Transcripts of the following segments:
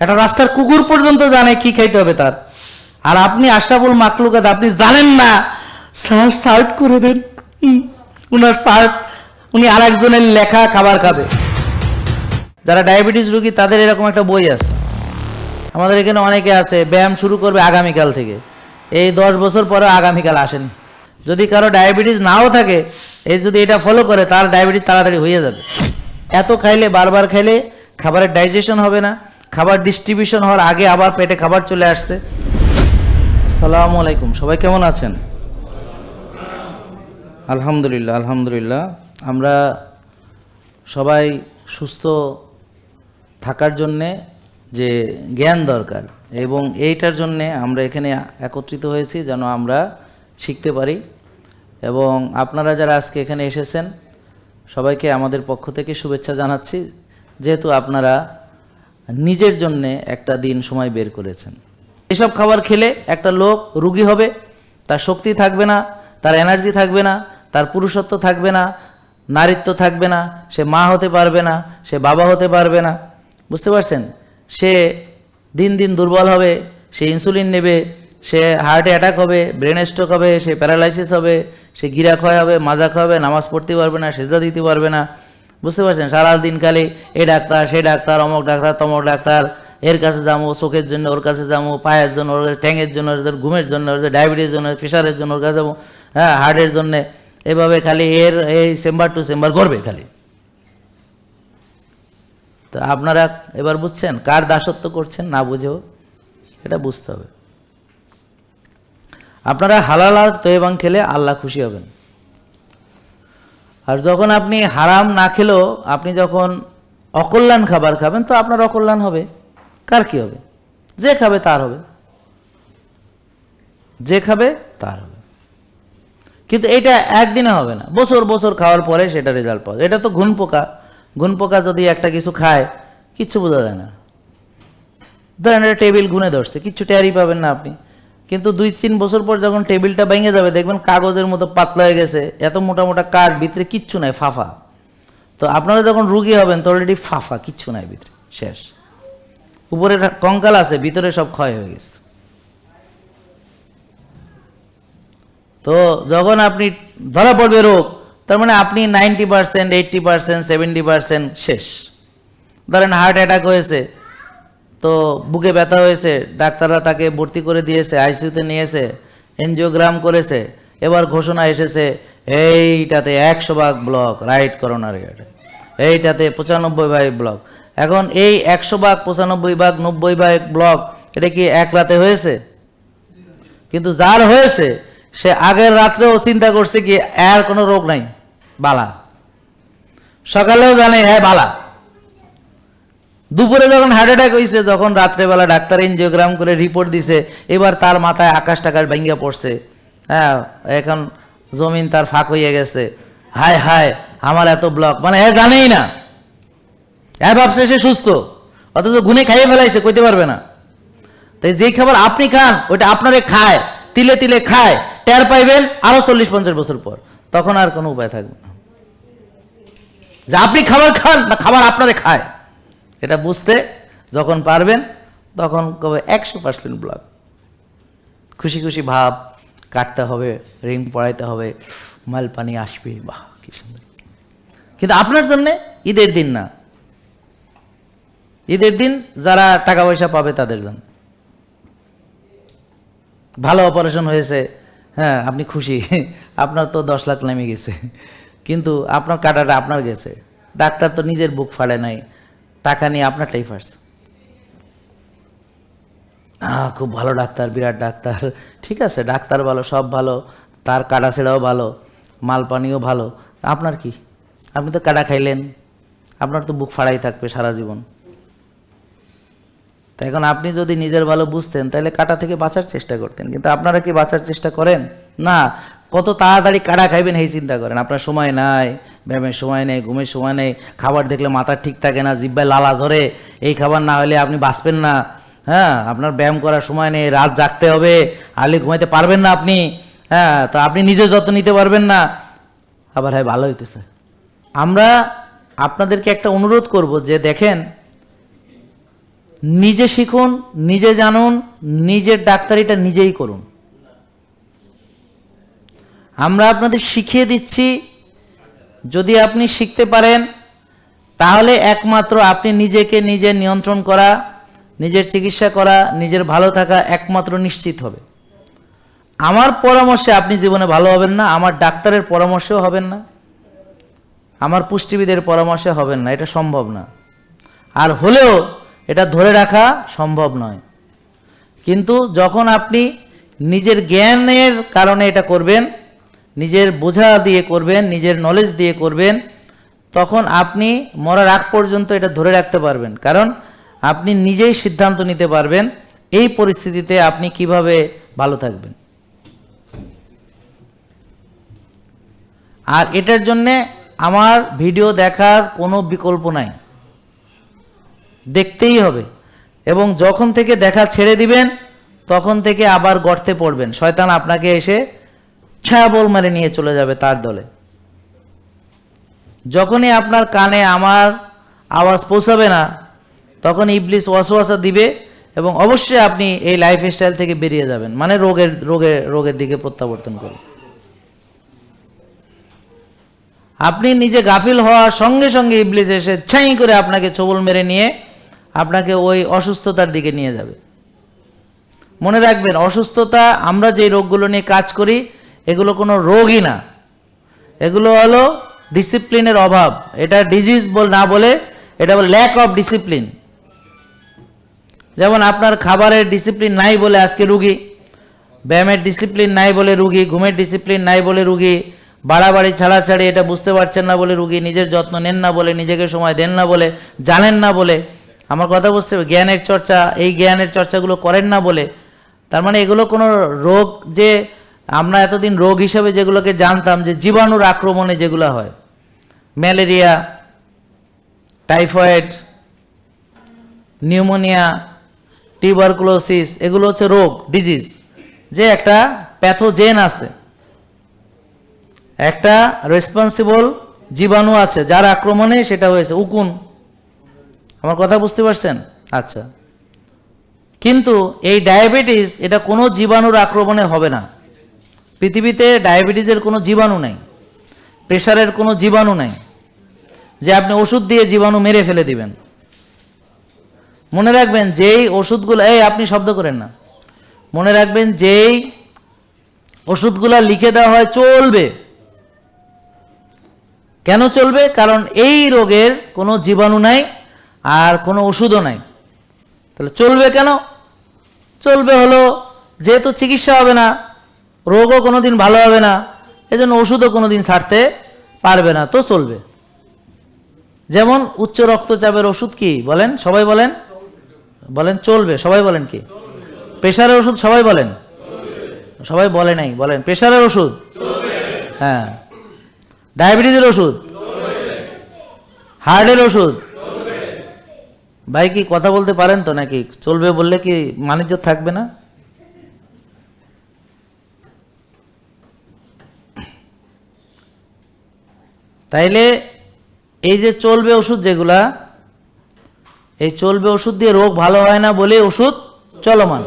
একটা রাস্তার কুকুর পর্যন্ত জানে কি খাইতে হবে তার। আর আপনি আশরাফুল মাকলুকাত, আপনি জানেন না। স্যার সার্ট করে দেন। উনার সার্ট উনি আরেকজনের লেখা খাবার খাবে। যারা ডায়াবেটিস রুগী, তাদের এরকম একটা বই আছে। আমাদের এখানে অনেকে আছে, ব্যায়াম শুরু করবে আগামীকাল থেকে। এই দশ বছর পরে আগামীকাল আসেনি। যদি কারও ডায়াবেটিস নাও থাকে এই যদি এটা ফলো করে, তার ডায়াবেটিস তাড়াতাড়ি হয়ে যাবে। এত খাইলে, বারবার খাইলে, খাবারের ডাইজেশন হবে না। খাবার ডিস্ট্রিবিউশন হওয়ার আগে আবার পেটে খাবার চলে আসছে। আসসালামু আলাইকুম, সবাই কেমন আছেন? আলহামদুলিল্লাহ আলহামদুলিল্লাহ। আমরা সবাই সুস্থ থাকার জন্যে যে জ্ঞান দরকার এবং এইটার জন্যে আমরা এখানে একত্রিত হয়েছি যেন আমরা শিখতে পারি। এবং আপনারা যারা আজকে এখানে এসেছেন, সবাইকে আমাদের পক্ষ থেকে শুভেচ্ছা জানাচ্ছি। যেহেতু আপনারা নিজের জন্যে একটা দিন সময় বের করেছেন। এসব খাবার খেলে একটা লোক রুগী হবে, তার শক্তি থাকবে না, তার এনার্জি থাকবে না, তার পুরুষত্ব থাকবে না, নারীত্ব থাকবে না, সে মা হতে পারবে না, সে বাবা হতে পারবে না। বুঝতে পারছেন? সে দিন দিন দুর্বল হবে, সে ইনসুলিন নেবে, সে হার্টে অ্যাটাক হবে ব্রেন স্ট্রোক হবে, সে প্যারালাইসিস হবে, সে গিরা ক্ষয় হবে মাজা ক্ষয় হবে, নামাজ পড়তে পারবে না, সেজদা দিতে পারবে না। বুঝতে পারছেন? সারা দিন খালি এ ডাক্তার সে ডাক্তার, অমক ডাক্তার, তমক ডাক্তার, এর কাছে যাব, চোখের জন্য ওর কাছে যাব, পায়ের জন্য ওর কাছে, ঠ্যাঙের জন্য ওর ঘুমের জন্য ওর ডায়াবেটিস জন্য প্রেশারের জন্য ওর কাছে যাব হ্যাঁ হার্টের জন্যে। এভাবে খালি এর, এই চেম্বার টু চেম্বার করবে খালি। তো আপনারা এবার বুঝছেন কার দাসত্ব করছেন না বুঝেও? এটা বুঝতে হবে। আপনারা হালাল আর তৈবাং খেলে আল্লাহ খুশি হবেন। আর যখন আপনি হারাম না খেলেও আপনি যখন অকল্যাণ খাবার খাবেন, তো আপনার অকল্যাণ হবে। কার কি হবে? যে খাবে তার হবে। যে খাবে তার হবে। কিন্তু এটা একদিনে হবে না। বছর বছর খাওয়ার পরে সেটা রেজাল্ট পাওয়া। এটা তো ঘুন পোকা। ঘুন পোকা যদি একটা কিছু খায়, কিচ্ছু বোঝা যায় না। ধরেন টেবিল গুনে ধরছে, কিচ্ছু টেয়ারই পাবেন না আপনি। কিন্তু দুই, তিন বছর পর যখন টেবিলটা ভেঙে যাবে, দেখবেন কাগজের মতো পাতলা হয়ে গেছে, এত মোটা মোটা কাঠ, ভিতরে কিচ্ছু নাই, ফাফা। তো আপনারা যখন রুগী হবেন, তো অলরেডি ফাফা, কিচ্ছু নাই ভিতরে, শেষ। উপরে কঙ্কাল আছে, ভিতরে সব ক্ষয় হয়ে গেছে। তো যখন আপনি, ধরা পড়বে রোগ, তার মানে আপনি ninety percent, eighty percent, seventy percent, শেষ। ধরেন হার্ট অ্যাটাক হয়েছে তো বুকে ব্যথা হয়েছে, ডাক্তাররা তাকে ভর্তি করে দিয়েছে, আইসিইউতে নিয়েছে, এনজিওগ্রাম করেছে, এবার ঘোষণা এসেছে, এইটাতে একশো ভাগ ব্লক, রাইট করোনারি এইটাতে পঁচানব্বই ভাগ ব্লক। এখন এই একশো ভাগ, পঁচানব্বই ভাগ, নব্বই ভাগ ব্লক, এটা কি এক রাতে হয়েছে? কিন্তু যার হয়েছে, সে আগের রাত্রেও চিন্তা করছে কি, আর কোনো রোগ নাই, বালা। সকালেও জানে হ্যাঁ বালা। দুপুরে যখন হার্ট অ্যাটাক হয়েছে যখন রাত্রেবেলা ডাক্তার এনজিওগ্রাম করে রিপোর্ট দিছে, এবার তার মাথায় আকাশ টাকাশ ভেঙে পড়ছে। হ্যাঁ এখন জমিন তার ফাঁক হয়ে গেছে। হায় হায়, আমার এত ব্লক মানে হ্যাঁ জানেই না। হ্যাঁ ভাবছে সে সুস্থ। অথচ গুনে খাইয়ে ফেলাইছে, কইতে পারবে না। তাই যেই খাবার আপনি খান, ওইটা আপনারে খায়, তিলে তিলে খায়, টের পাইবেন আরও চল্লিশ পঞ্চাশ বছর পর। তখন আর কোনো উপায় থাকবে না। যে আপনি খাবার খান, না খাবার আপনারে খায়। এটা বুঝতে যখন পারবেন, তখন কবে একশো পার্সেন্ট ব্লক খুশি খুশি ভাব কাটতে হবে রিং পড়াইতে হবে, মাল পানি আসবে, বাহ, কি সুন্দর। কিন্তু আপনার জন্যে ঈদের দিন না। ঈদের দিন যারা টাকা পয়সা পাবে তাদের জন্য। ভালো অপারেশন হয়েছে হ্যাঁ আপনি খুশি, আপনার তো দশ লাখ নেমে গেছে। কিন্তু আপনার কাটাটা আপনার গেছে। ডাক্তার তো নিজের বুক ফাড়ে নাই। টাকা নিয়ে আপনারটাই আহ, খুব ভালো ডাক্তার বিরাট ডাক্তার। ঠিক আছে ডাক্তার ভালো সব ভালো। তার কাটা ছেড়াও ভালো মাল পানিও ভালো। আপনার কি? আপনি তো কাটা খাইলেন। আপনার তো বুক ফাড়াই থাকবে সারা জীবন। তো এখন আপনি যদি নিজের ভালো বুঝতেন তাহলে কাটা থেকে বাঁচার চেষ্টা করতেন। কিন্তু আপনারা কি বাঁচার চেষ্টা করেন? না কত তাড়াতাড়ি কাটা খাইবেন এই চিন্তা করেন। আপনার সময় নাই, ব্যায়ামের সময় নেই, ঘুমের সময় নেই, খাবার দেখলে মাথা ঠিক থাকে না, জিব্বায় লালা ধরে এই খাবার না হলে আপনি বাঁচবেন না। হ্যাঁ আপনার ব্যায়াম করার সময় নেই, রাত জাগতে হবে আলে ঘুমাইতে পারবেন না আপনি। হ্যাঁ তো আপনি নিজে যত্ন নিতে পারবেন না। আবার হ্যাঁ ভালো হইতেছে। আমরা আপনাদেরকে একটা অনুরোধ করব যে দেখেন, নিজে শিখুন, নিজে জানুন, নিজের ডাক্তারিটা নিজেই করুন। আমরা আপনাদের শিখিয়ে দিচ্ছি, যদি আপনি শিখতে পারেন, তাহলে একমাত্র আপনি নিজেকে নিজে নিয়ন্ত্রণ করা, নিজের চিকিৎসা করা, নিজের ভালো থাকা একমাত্র নিশ্চিত হবে। আমার পরামর্শে আপনি জীবনে ভালো হবেন না, আমার ডাক্তারের পরামর্শেও হবেন না, আমার পুষ্টিবিদের পরামর্শে হবেন না, এটা সম্ভব না। আর হলেও এটা ধরে রাখা সম্ভব নয়। কিন্তু যখন আপনি নিজের জ্ঞানের কারণে এটা করবেন নিজের বোঝা দিয়ে করবেন, নিজের নলেজ দিয়ে করবেন, তখন আপনি মরার আগ পর্যন্ত এটা ধরে রাখতে পারবেন। কারণ আপনি নিজেই সিদ্ধান্ত নিতে পারবেন এই পরিস্থিতিতে আপনি কীভাবে ভালো থাকবেন। আর এটার জন্যে আমার ভিডিও দেখার কোনো বিকল্প নাই। দেখতেই হবে। এবং যখন থেকে দেখা ছেড়ে দিবেন, তখন থেকে আবার গর্তে পড়বেন। শয়তান আপনাকে এসে ছায়াবল মারে নিয়ে চলে যাবে তার দলে। যখনই আপনার কানে আমার আওয়াজ পৌঁছাবে না, তখন ইবলিস ওয়াসওয়াসা দিবে এবং অবশ্যই আপনি এই লাইফ স্টাইল থেকে বেরিয়ে যাবেন মানে রোগের রোগের রোগের দিকে প্রত্যাবর্তন করুন। আপনি নিজে গাফিল হওয়ার সঙ্গে সঙ্গে ইবলিস এসে ছাই করে আপনাকে ছবল মেরে নিয়ে আপনাকে ওই অসুস্থতার দিকে নিয়ে যাবে। মনে রাখবেন, অসুস্থতা আমরা যে রোগগুলো নিয়ে কাজ করি এগুলো কোনো রোগই না। এগুলো হলো ডিসিপ্লিনের অভাব। এটা ডিজিজ বল না বলে এটা ল্যাক অফ ডিসিপ্লিন যেমন আপনার খাবারের ডিসিপ্লিন নাই বলে আজকে রুগী, ব্যায়ামের ডিসিপ্লিন নাই বলে রুগী, ঘুমের ডিসিপ্লিন নাই বলে রুগী, বাড়াবাড়ি, ছাড়াছাড়ি এটা বুঝতে পারছেন না বলে রুগী, নিজের যত্ন নেন না বলে, নিজেকে সময় দেন না বলে, জানেন না বলে, আমার কথা বুঝতে হবে, জ্ঞানের চর্চা, এই জ্ঞানের চর্চাগুলো করেন না বলে, তার মানে এগুলো কোনো রোগ যে আমরা এতদিন রোগ হিসেবে যেগুলোকে জানতাম যে জীবাণুর আক্রমণে যেগুলো হয়, ম্যালেরিয়া, টাইফয়েড, নিউমোনিয়া, টিউবারকুলোসিস, এগুলো হচ্ছে রোগ ডিজিজ যে একটা প্যাথোজেন আছে। একটা রেসপন্সিবল জীবাণু আছে, যার আক্রমণে সেটা হয়েছে, উকুন। আমার কথা বুঝতে পারছেন? আচ্ছা। কিন্তু এই ডায়াবেটিস এটা কোনো জীবাণুর আক্রমণে হবে না। পৃথিবীতে ডায়াবেটিসের কোনো জীবাণু নাই, প্রেশারের কোনো জীবাণু নাই, যে আপনি ওষুধ দিয়ে জীবাণু মেরে ফেলে দিবেন। মনে রাখবেন যেই ওষুধগুলো, এই আপনি শব্দ করেন না। মনে রাখবেন যেই ওষুধগুলো লিখে দেওয়া হয় চলবে। কেন চলবে? কারণ এই রোগের কোনো জীবাণু নাই আর কোনো ওষুধও নাই। তাহলে চলবে কেন? চলবে হলো, যেহেতু চিকিৎসা হবে না রোগও কোনো দিন ভালো হবে না, এজন্য ওষুধও কোনো দিন ছাড়তে পারবে না, তো চলবে। যেমন উচ্চ রক্তচাপের ওষুধ কি বলেন? সবাই বলেন? বলেন চলবে, সবাই বলেন কি? প্রেশারের ওষুধ সবাই বলেন? সবাই বলে নাই, বলেন। প্রেশারের ওষুধ? হ্যাঁ। ডায়াবেটিসের ওষুধ? হার্টের ওষুধ? ভাই কি কথা বলতে পারেন তো নাকি? চলবে বললে কি বাণিজ্য থাকবে না? তাইলে এই যে চলবে ওষুধ যেগুলা, এই চলবে ওষুধ দিয়ে রোগ ভালো হয় না বলে ওষুধ চলমান।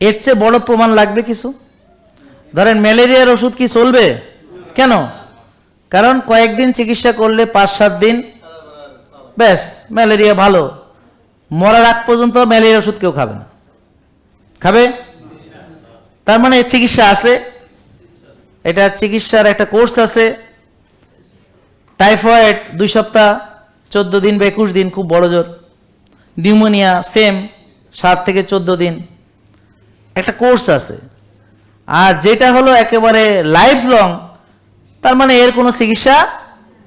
এর চেয়ে বড় প্রমাণ লাগবে কিছু? ধরেন ম্যালেরিয়ার ওষুধ কি চলবে? কেন? কারণ কয়েকদিন চিকিৎসা করলে পাঁচ সাত দিন, ব্যাস, ম্যালেরিয়া ভালো। মরার আগ পর্যন্ত ম্যালেরিয়া ওষুধ কেউ খাবে না। খাবে? তার মানে চিকিৎসা আছে। এটা চিকিৎসার একটা কোর্স আছে। টাইফয়েড, দুই সপ্তাহ, চোদ্দ দিন বা একুশ দিন, খুব বড় জোর। নিউমোনিয়া, সেম, সাত থেকে চোদ্দ দিন। একটা কোর্স আছে। আর যেটা হলো একেবারে লাইফ লং তার মানে এর কোনো চিকিৎসা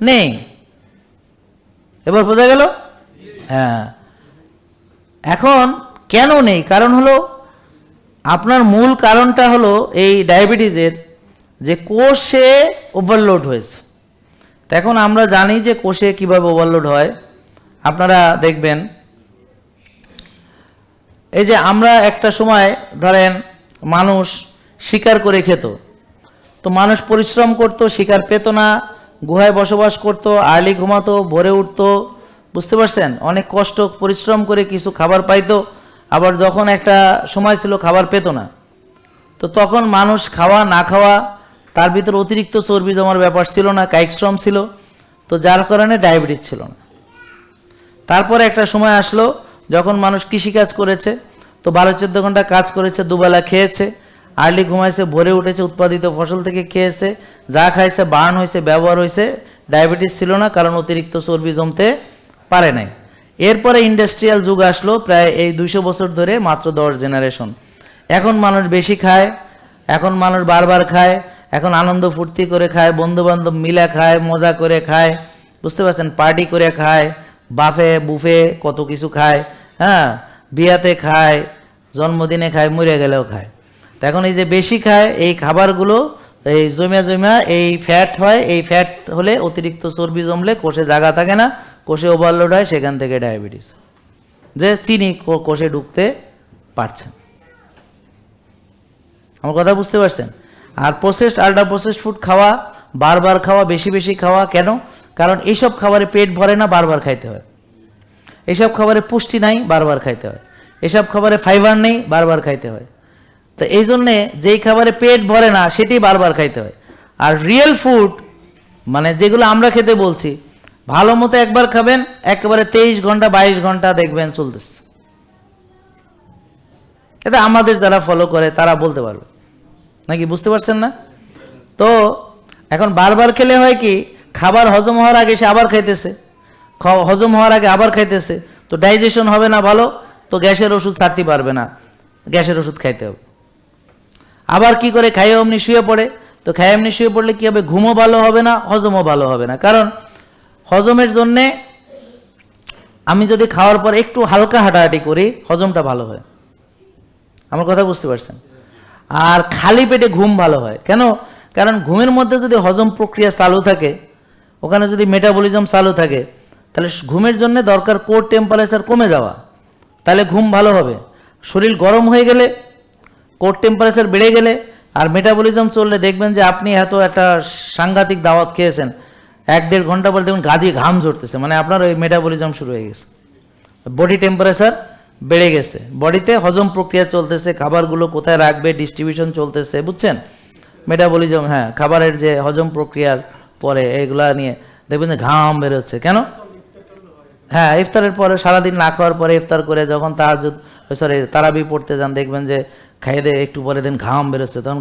নেই। এবার বোঝা গেল? হ্যাঁ। এখন কেন নেই? কারণ হলো, আপনার মূল কারণটা হলো এই ডায়াবেটিসের যে কোষে ওভারলোড হয়েছে। এখন আমরা জানি যে কোষে কীভাবে ওভারলোড হয়। আপনারা দেখবেন, এই যে আমরা একটা সময় ধরেন মানুষ শিকার করে খেত। তো মানুষ পরিশ্রম করত, শিকার পেত না, গুহায় বসবাস করত, আর্লি ঘুমাতো, ভোরে উঠতো, বুঝতে পারছেন? অনেক কষ্ট, পরিশ্রম করে কিছু খাবার পাইতো, আবার যখন একটা সময় ছিল খাবার পেত না। তো তখন মানুষ খাওয়া, না খাওয়া তার ভিতরে অতিরিক্ত চর্বি জমার ব্যাপার ছিল না, কায়িক শ্রম ছিল, তো যার কারণে ডায়াবেটিস ছিল না। তারপরে একটা সময় আসলো, যখন মানুষ কৃষিকাজ করেছে, তো বারো চোদ্দ ঘণ্টা কাজ করেছে, দুবেলা খেয়েছে, আর্লি ঘুমাইছে, ভরে উঠেছে, উৎপাদিত ফসল থেকে খেয়েছে, যা খাইছে, বার্ন হয়েছে ব্যবহার হয়েছে ডায়াবেটিস ছিল না, কারণ অতিরিক্ত চর্বি জমতে পারে নাই। এরপরে ইন্ডাস্ট্রিয়াল যুগ আসলো, প্রায় এই দুইশো বছর ধরে মাত্র দশ জেনারেশন। এখন মানুষ বেশি খায়, এখন মানুষ বারবার খায় এখন আনন্দ ফুর্তি করে খায় বন্ধু বান্ধব মিলে খায়, মজা করে খায়, বুঝতে পারছেন? পার্টি করে খায় বাফে বুফে কত কিছু খায় হ্যাঁ? বিয়াতে খায়, জন্মদিনে খায়, মরে গেলেও খায়। তো এখন এই যে বেশি খায়, এই খাবারগুলো, এই জমিয়া জমিয়া, এই ফ্যাট হয়, এই ফ্যাট হলে অতিরিক্ত চর্বি জমলে কোষে জায়গা থাকে না, কোষে ওভারলোড হয়, সেখান থেকে ডায়াবেটিস যে চিনি কোষে ঢুকতে পারছেন আমার কথা বুঝতে পারছেন? আর প্রসেসড আল্ট্রা প্রসেসড ফুড খাওয়া, বারবার খাওয়া, বেশি বেশি খাওয়া, কেন? কারণ এইসব খাবারে পেট ভরে না, বারবার খাইতে হয়। এইসব খাবারে পুষ্টি নাই, বারবার খাইতে হয়। এসব খাবারে ফাইবার নেই, বারবার খাইতে হয়। তো এই জন্যে যেই খাবারে পেট ভরে না, সেটি বারবার খাইতে হয়। আর রিয়েল ফুড মানে যেগুলো আমরা খেতে বলছি, ভালো মতো একবার খাবেন, একেবারে তেইশ ঘণ্টা, বাইশ ঘণ্টা দেখবেন চলতেছে। এটা আমাদের যারা ফলো করে, তারা বলতে পারবে। নাকি বুঝতে পারছেন না? তো এখন বারবার খেলে হয় কি, খাবার হজম হওয়ার আগে সে আবার খাইতেছে হজম হওয়ার আগে আবার খাইতেছে, তো ডাইজেশন হবে না ভালো, তো গ্যাসের ওষুধ ছাড়তে পারবে না, গ্যাসের ওষুধ খাইতে হবে। আবার কি করে খাইয়ে অমনি শুয়ে পড়ে, তো খাইয়ে এমনি শুয়ে পড়লে কি হবে, ঘুমও ভালো হবে না, হজমও ভালো হবে না। কারণ হজমের জন্যে আমি যদি খাওয়ার পর একটু হালকা হাঁটাহাঁটি করি, হজমটা ভালো হয়। আমার কথা বুঝতে পারছেন? আর খালি পেটে ঘুম ভালো হয়। কেন? কারণ ঘুমের মধ্যে যদি হজম প্রক্রিয়া চালু থাকে, ওখানে যদি মেটাবলিজম চালু থাকে, তাহলে ঘুমের জন্য দরকার কোর টেম্পারেচার কমে যাওয়া। তাহলে ঘুম ভালো হবে। শরীর গরম হয়ে গেলে কোর টেম্পারেচার বেড়ে গেলে, আর মেটাবলিজম চললে দেখবেন যে আপনি এত একটা সাংঘাতিক দাওয়াত খেয়েছেন। এক দেড় ঘণ্টা পরে দেখবেন গা দিয়ে ঘাম ঝরতেছে। মানে আপনার ওই মেটাবলিজম শুরু হয়ে গেছে। বডি টেম্পারেচার বেড়ে গেছে। বডিতে হজম প্রক্রিয়া চলতেছে, খাবারগুলো কোথায় রাখবে ডিস্ট্রিবিউশন চলতেছে, বুঝছেন? মেটাবলিজম হ্যাঁ খাবারের যে হজম প্রক্রিয়ার পরে এগুলা নিয়ে দেখবেন যে ঘাম বেরোচ্ছে। কেন? হ্যাঁ ইফতারের পরে, সারাদিন না খাওয়ার পরে ইফতার করে যখন তাহাজুদ সরি তারাবি পড়তে যান, দেখবেন যে খাইয়ে দিয়ে একটু পরে দিন ঘাম বেরোচ্ছে। তখন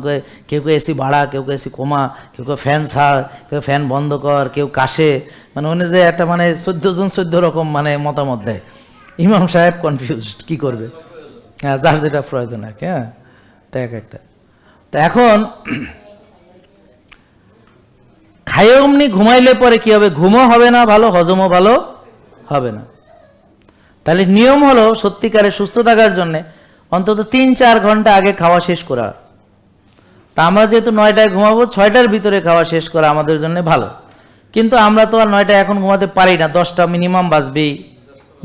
কেউ কেউ এসি বাড়া, কেউ কেউ এসি কমা, কেউ কেউ ফ্যান ছাড়, কেউ ফ্যান বন্ধ কর, কেউ কাশে। মানে উনি যে একটা মানে চোদ্দ জন চোদ্দ রকম মানে মতামত দেয়। ইমাম সাহেব কনফিউজড কি করবে? হ্যাঁ যার যেটা প্রয়োজন আর হ্যাঁ তো এক একটা। তো এখন খাইয়ে অমনি ঘুমাইলে পরে কি হবে? ঘুমও হবে না ভালো, হজমও ভালো হবে না। তাহলে নিয়ম হলো সত্যিকারে সুস্থ থাকার জন্য অন্তত তিন চার ঘণ্টা আগে খাওয়া শেষ করা। তা আমরা যেহেতু নয়টায় ঘুমাবো, ছয়টার ভিতরে খাওয়া শেষ করা আমাদের জন্য ভালো। কিন্তু আমরা তো আর নয়টায় এখন ঘুমাতে পারি না, দশটা মিনিমাম বাজবেই।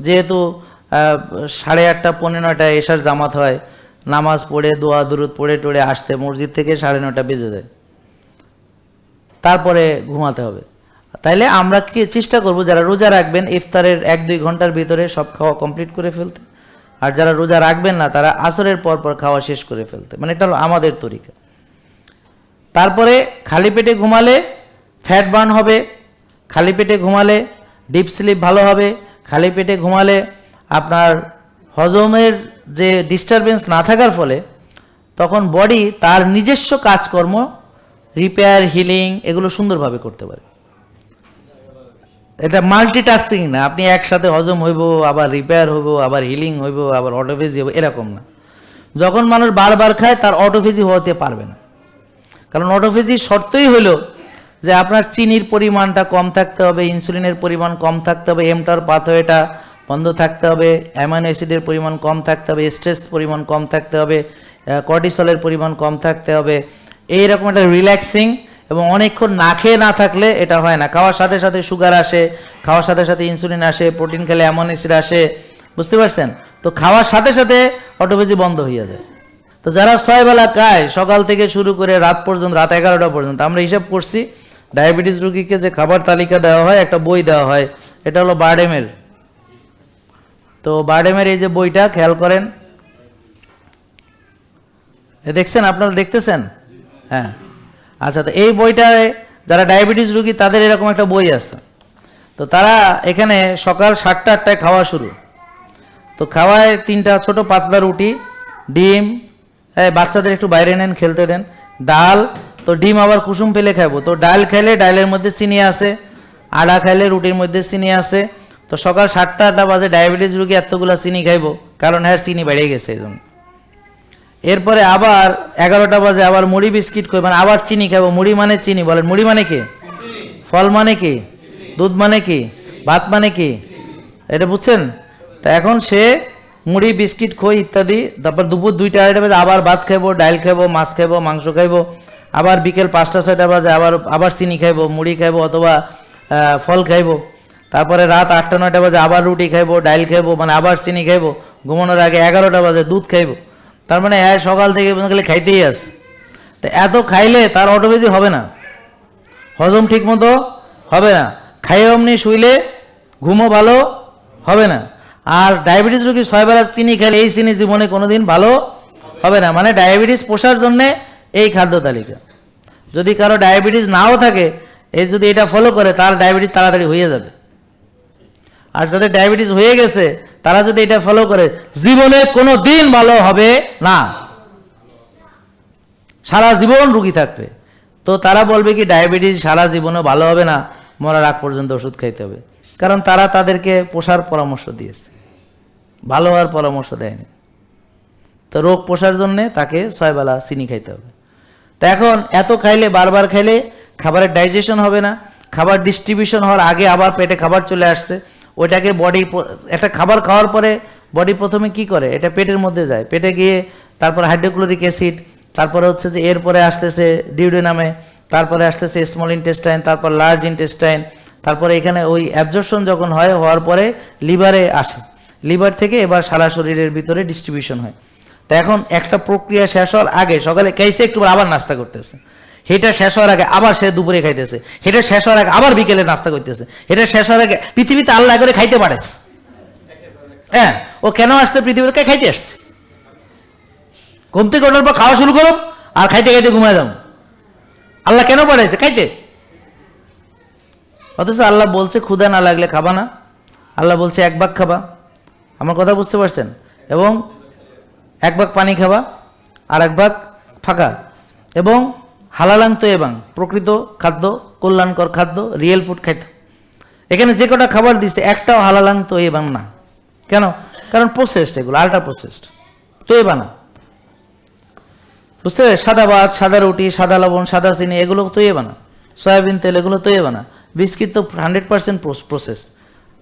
যেহেতু সাড়ে আটটা, পৌনে নয়টায় এসার জামাত হয়, নামাজ পড়ে, দোয়া, দুরুদ পড়ে টড়ে আসতে মসজিদ থেকে সাড়ে নটা বেজে যায়। তারপরে ঘুমাতে হবে। তাইলে আমরা কি চেষ্টা করব, যারা রোজা রাখবেন, ইফতারের এক, দুই ঘণ্টার ভিতরে সব খাওয়া কমপ্লিট করে ফেলতে। আর যারা রোজা রাখবেন না, তারা আসরের পর পর খাওয়া শেষ করে ফেলতে। মানে এটা হলো আমাদের তরিকা। তারপরে খালি পেটে ঘুমালে ফ্যাট বার্ন হবে, খালি পেটে ঘুমালে ডিপ স্লিপ ভালো হবে খালি পেটে ঘুমালে আপনার হজমের যে ডিস্টারবেন্স না থাকার ফলে তখন বডি তার নিজস্ব কাজকর্ম রিপেয়ার হিলিং এগুলো সুন্দরভাবে করতে পারে। এটা মাল্টিটাস্কিং না, আপনি একসাথে হজম হইব, আবার রিপেয়ার হইব, আবার হিলিং হইব, আবার অটোফেজি হইব, এরকম না। যখন মানুষ বারবার খায়, তার অটোফেজি হতে পারবে না। কারণ অটোফেজির শর্তই হলো যে আপনার চিনির পরিমাণটা কম থাকতে হবে, ইনসুলিনের পরিমাণ কম থাকতে হবে এমটার পাথওয়েটা বন্ধ থাকতে হবে, অ্যামাইনো অ্যাসিডের পরিমাণ কম থাকতে হবে, স্ট্রেস পরিমাণ কম থাকতে হবে কর্টিসলের পরিমাণ কম থাকতে হবে। এইরকম একটা রিল্যাক্সিং এবং অনেকক্ষণ না খেয়ে না থাকলে এটা হয় না। খাওয়ার সাথে সাথে সুগার আসে, খাওয়ার সাথে সাথে ইনসুলিন আসে, প্রোটিন খেলে অ্যামাইনো অ্যাসিড আসে, বুঝতে পারছেন? তো খাওয়ার সাথে সাথে অটোপেজি বন্ধ হয়ে যায়। তো যারা ছয় বেলা খায়, সকাল থেকে শুরু করে রাত পর্যন্ত, রাত এগারোটা পর্যন্ত, আমরা হিসাব করছি ডায়াবেটিস রোগীকে যে খাবার তালিকা দেওয়া হয়, একটা বই দেওয়া হয়, এটা হলো বার্ডেমের তো বার্ডেমের এই যে বইটা, খেয়াল করেন। দেখছেন, আপনারা দেখতেছেন? হ্যাঁ। আচ্ছা তো এই বইটায় যারা ডায়াবেটিস রুগী, তাদের এরকম একটা বই আছে। তো তারা এখানে সকাল সাতটা, আটটায় খাওয়া শুরু। তো খাওয়ায় তিনটা ছোট পাতলা রুটি, ডিম হ্যাঁ বাচ্চাদের একটু বাইরে নেন, খেলতে দেন। ডাল তো ডিম আবার কুসুম ফেলে খাব তো ডাল খেলে ডালের মধ্যে চিনি আছে আড়া খাইলে রুটির মধ্যে চিনি আছে। তো সকাল সাতটা আটটা বাজে ডায়াবেটিস রুগী এতগুলা চিনি খাইবো, কারণ হ্যাঁ চিনি বেড়ে গেছে এই এরপরে আবার এগারোটা বাজে আবার মুড়ি বিস্কিট খাই মানে আবার চিনি খাব মুড়ি মানে চিনি বলেন। মুড়ি মানে কি? ফল মানে কি? দুধ মানে কি? ভাত মানে কি? এটা বুঝছেন? তা এখন সে মুড়ি, বিস্কিট, খই ইত্যাদি, তারপর দুপুর দুইটা, আড়াইটা বাজে আবার ভাত খাইবো, ডাল খাইবো, মাছ খাইবো, মাংস খাইবো। আবার বিকেল পাঁচটা, ছয়টা বাজে আবার আবার চিনি খাইবো, মুড়ি খাইবো অথবা ফল খাইবো। তারপরে রাত আটটা, নয়টা বাজে আবার রুটি খাইবো, ডাইল খাইবো মানে আবার চিনি খাইবো, ঘুমানোর আগে এগারোটা বাজে দুধ খাইবো। তার মানে হ্যাঁ সকাল থেকে খালি খাইতেই আছে। তো এত খাইলে তার অটোবেজি হবে না। হজম ঠিক মতো হবে না। খাইয়ে অমনি শুইলে ঘুমও ভালো হবে না। আর ডায়াবেটিস রোগী ছয় বেলা চিনি খেলে এই চিনি জীবনে কোনোদিন ভালো হবে না। মানে ডায়াবেটিস পোষার জন্যে এই খাদ্য তালিকা। যদি কারও ডায়াবেটিস নাও থাকে এই যদি এটা ফলো করে, তার ডায়াবেটিস তাড়াতাড়ি হয়ে যাবে। আর যাদের ডায়াবেটিস হয়ে গেছে, তারা যদি এটা ফলো করে, জীবনে কোনো দিন ভালো হবে না। সারা জীবন রুগী থাকবে। তো তারা বলবে কি, ডায়াবেটিস সারা জীবনে ভালো হবে না, মরার আগ পর্যন্ত ওষুধ খাইতে হবে। কারণ তারা তাদেরকে পোষার পরামর্শ দিয়েছে। ভালো হওয়ার পরামর্শ দেয়নি। তো রোগ পোষার জন্যে তাকে ছয়বেলা চিনি খাইতে হবে। তা এখন এত খাইলে, বারবার খাইলে খাবারের ডাইজেশন হবে না। খাবার ডিস্ট্রিবিউশন হওয়ার আগে আবার পেটে খাবার চলে আসছে। ওইটাকে বডি একটা খাবার খাওয়ার পরে বডি প্রথমে কি করে? এটা পেটের মধ্যে যায়। পেটে গিয়ে তারপর হাইড্রোক্লোরিক অ্যাসিড তারপরে হচ্ছে যে এরপরে আসতেছে ডিউডে নামে তারপরে আসতেছে স্মল ইন্টেস্টাইন তারপর লার্জ ইন্টেস্টাইন তারপরে এখানে ওই অ্যাবজর্পশন যখন হয়, হওয়ার পরে লিভারে আসে। লিভার থেকে এবার সারা শরীরের ভিতরে ডিস্ট্রিবিউশন হয়। এখন একটা প্রক্রিয়া শেষ হওয়ার আগে সকালে খাইছে একটু পর আবার নাস্তা করতেছে। সেটা শেষ হওয়ার আগে আবার সে দুপুরে খাইতেছে। সেটা শেষ হওয়ার আগে আবার বিকেলে নাস্তা করতেছে। এটা শেষ হওয়ার আগে পৃথিবীতে আল্লাহ করে খাইতে পারেস। হ্যাঁ ও কেন আসছে পৃথিবীতে? খাইতে আসছে? ঘুম থেকে ওঠার পর খাওয়া শুরু করো আর খাইতে খাইতে ঘুমায় যাও। আল্লাহ কেন পাঠাইছে? খাইতে। অথচ আল্লাহ বলছে, ক্ষুধা না লাগলে খাবা না। আল্লাহ বলছে, এক ভাগ খাবা। আমার কথা বুঝতে পারছেন? এবং এক ভাগ পানি খাবা, আর এক ভাগ ফাঁকা। এবং হালালাং তো এবং প্রকৃত খাদ্য, কল্যাণকর খাদ্য রিয়েল ফুড খাইতে। এখানে যে কটা খাবার দিচ্ছে একটাও হালালাং তো এবং না। কেন? কারণ প্রসেসড এগুলো আল্ট্রা প্রসেসড তো এবা না। বুঝতে পেরে সাদা ভাত, সাদা রুটি, সাদা লবণ, সাদা চিনি, এগুলো তৈরি বানা সয়াবিন তেল, এগুলো তৈরি বানা বিস্কিট তো হান্ড্রেড পার্সেন্ট প্রসেস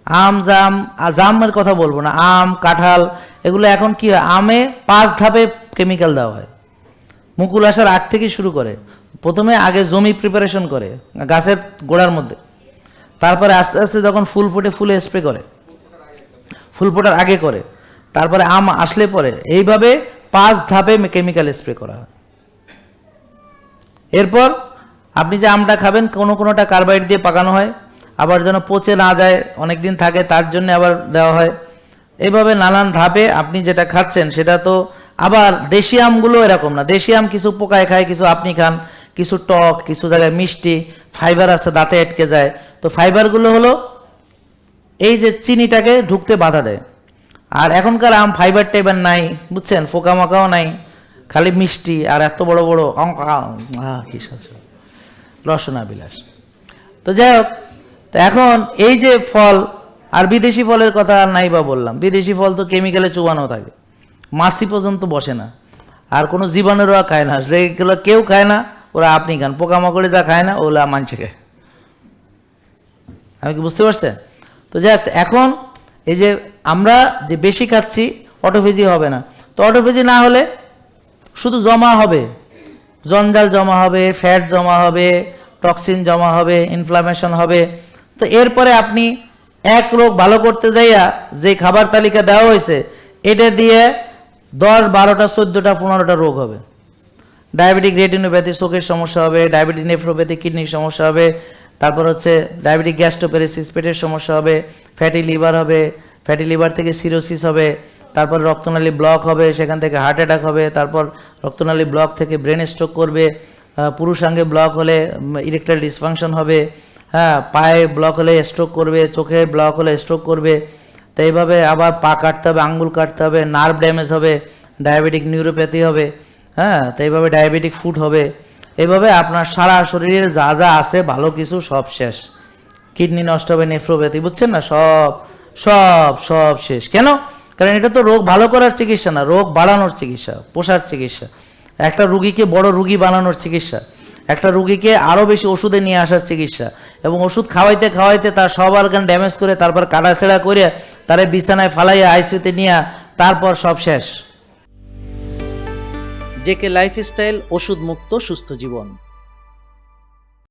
আম, জাম জামের কথা বলব না, আম, কাঁঠাল, এগুলো এখন কি হয়? আমে পাঁচ ধাপে কেমিক্যাল দেওয়া হয়। মুকুল আসার আগ থেকে শুরু করে। প্রথমে আগে জমি প্রিপারেশন করে, গাছের গোড়ার মধ্যে। তারপরে আস্তে আস্তে যখন ফুল ফুটে, ফুলে স্প্রে করে। ফুল ফোটার আগে করে। তারপরে আম আসলে পরে, এইভাবে পাঁচ ধাপে কেমিক্যাল স্প্রে করা হয়। এরপর আপনি যে আমটা খাবেন, কোনো কোনোটা কার্বাইড দিয়ে পাকানো হয়। আবার যেন পচে না যায় অনেক দিন থাকে, তার জন্য আবার দেওয়া হয়। এইভাবে নানান ধাপে আপনি যেটা খাচ্ছেন, সেটা তো আবার দেশি আমগুলো এরকম না। দেশি আম কিছু পোকায় খায়, কিছু আপনি খান, কিছু টক, কিছু জায়গায় মিষ্টি, ফাইবার আছে, দাঁতে আটকে যায়। তো ফাইবারগুলো হলো এই যে চিনিটাকে ঢুকতে বাধা দেয়। আর এখনকার আম ফাইবার টাইবার নাই, বুঝছেন? ফোকা মাকাও নাই, খালি মিষ্টি আর এত বড় বড় অঙ্ক রসনা বিলাস তো যাই হোক তো এখন এই যে ফল আর বিদেশি ফলের কথা আর নাই বা বললাম। বিদেশি ফল তো কেমিক্যালে চুবানো থাকে। মাসি পর্যন্ত বসে না। আর কোনো জীবাণুরা খায় না। যেগুলো কেউ খায় না, ওরা আপনি খান। পোকামাকড়ে যা খায় না, ওগুলো মানছে খায় আমি কি বুঝতে পারছেন? তো যাক এখন এই যে আমরা যে বেশি খাচ্ছি অটোফেজি হবে না। তো অটোফেজি না হলে শুধু জমা হবে। জঞ্জাল জমা হবে ফ্যাট জমা হবে টক্সিন জমা হবে ইনফ্লামেশন হবে। তো এরপরে আপনি এক রোগ ভালো করতে যাইয়া যে খাবার তালিকা দেওয়া হয়েছে, এটা দিয়ে দশ, বারোটা, চোদ্দোটা, পনেরোটা রোগ হবে। ডায়াবেটিক রেটিনোপ্যাথি চোখের সমস্যা হবে, ডায়াবেটিক নেফ্রোপ্যাথি কিডনির সমস্যা হবে, তারপর হচ্ছে ডায়াবেটিক গ্যাস্ট্রোপ্যারিসিস পেটের সমস্যা হবে, ফ্যাটি লিভার হবে, ফ্যাটি লিভার থেকে সিরোসিস হবে, তারপর রক্তনালী ব্লক হবে, সেখান থেকে হার্ট অ্যাটাক হবে, তারপর রক্তনালী ব্লক থেকে ব্রেন স্ট্রোক করবে পুরুষাঙ্গে ব্লক হলে ইরেকটাইল ডিসফাংশন হবে হ্যাঁ পায়ে ব্লক হলে স্ট্রোক করবে, চোখে ব্লক হলে স্ট্রোক করবে। তো এইভাবে আবার পা কাটতে হবে, আঙ্গুল কাটতে হবে নার্ভ ড্যামেজ হবে ডায়াবেটিক নিউরোপ্যাথি হবে হ্যাঁ তো এইভাবে ডায়াবেটিক ফুড হবে। এইভাবে আপনার সারা শরীরের যা যা আছে, ভালো কিছু সব শেষ। কিডনি নষ্ট হবে নেফ্রোপ্যাথি বুঝছেন না? সব সব সব শেষ। কেন? কারণ এটা তো রোগ ভালো করার চিকিৎসা না, রোগ বাড়ানোর চিকিৎসা, পোষার চিকিৎসা। একটা রুগীকে বড় রুগী বানানোর চিকিৎসা। একটা রুগীকে আরও বেশি ওষুধে নিয়ে আসার চিকিৎসা এবং ওষুধ খাওয়াইতে খাওয়াইতে তার সব অর্গান ড্যামেজ করে তারপর কাটাছেড়া করে তারে বিছানায় ফালাইয়া আইসিউতে নিয়ে তারপর সব শেষ। জেকে লাইফস্টাইল ওষুধ মুক্ত সুস্থ জীবন।